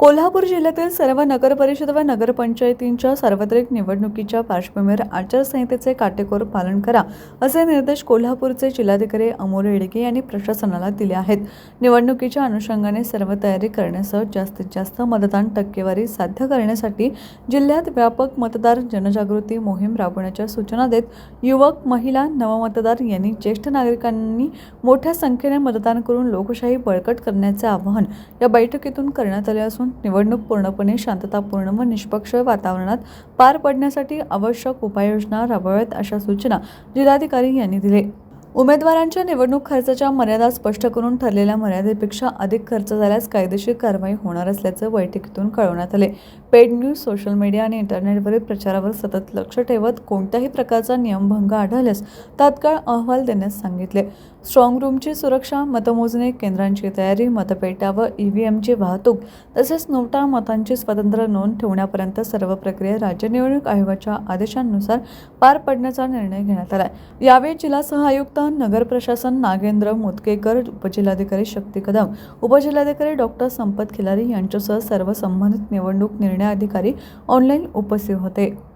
कोल्हापूर जिल्ह्यातील सर्व नगरपरिषद व नगरपंचायतींच्या सार्वत्रिक निवडणुकीच्या पार्श्वभूमीवर आचारसंहितेचे काटेकोर पालन करा असे निर्देश कोल्हापूरचे जिल्हाधिकारी अमोल येडगे यांनी प्रशासनाला दिले आहेत. निवडणुकीच्या अनुषंगाने सर्व तयारी करण्यासह जास्तीत जास्त मतदान टक्केवारी साध्य करण्यासाठी जिल्ह्यात व्यापक मतदार जनजागृती मोहीम राबवण्याच्या सूचना देत युवक महिला नवमतदार यांनी ज्येष्ठ नागरिकांनी मोठ्या संख्येने मतदान करून लोकशाही बळकट करण्याचे आवाहन या बैठकीतून करण्यात आले असून निवडणूक पूर्णपणे शांततापूर्ण व निष्पक्ष वातावरणात पार पडण्यासाठी आवश्यक उपाययोजना राबवाव्यात अशा सूचना जिल्हाधिकारी यांनी दिले. उमेदवारांच्या निवडणूक खर्चाच्या मर्यादा स्पष्ट करून ठरलेल्या मर्यादेपेक्षा अधिक खर्च झाल्यास कायदेशीर कारवाई होणार असल्याचं बैठकीतून कळवण्यात आले. पेड न्यूज सोशल मीडिया आणि इंटरनेटवरील प्रचारावर सतत लक्ष ठेवत कोणत्याही प्रकारचा नियमभंग आढळल्यास तात्काळ अहवाल देण्यास सांगितले. स्ट्रॉंग रूमची सुरक्षा मतमोजणी केंद्रांची तयारी मतपेट्या व ईव्हीएमची वाहतूक तसेच नोटा मतांची स्वतंत्र नोंद ठेवण्यापर्यंत सर्व प्रक्रिया राज्य निवडणूक आयोगाच्या आदेशांनुसार पार पडण्याचा निर्णय घेण्यात आला यावेळी जिल्हा सह नगर प्रशासन नागेंद्र मोतकेकर उपजिल्हाधिकारी शक्ती कदम उपजिल्हाधिकारी डॉक्टर संपत खिलारी यांच्यासह सर्व संबंधित निवडणूक निर्णय अधिकारी ऑनलाईन उपस्थित होते.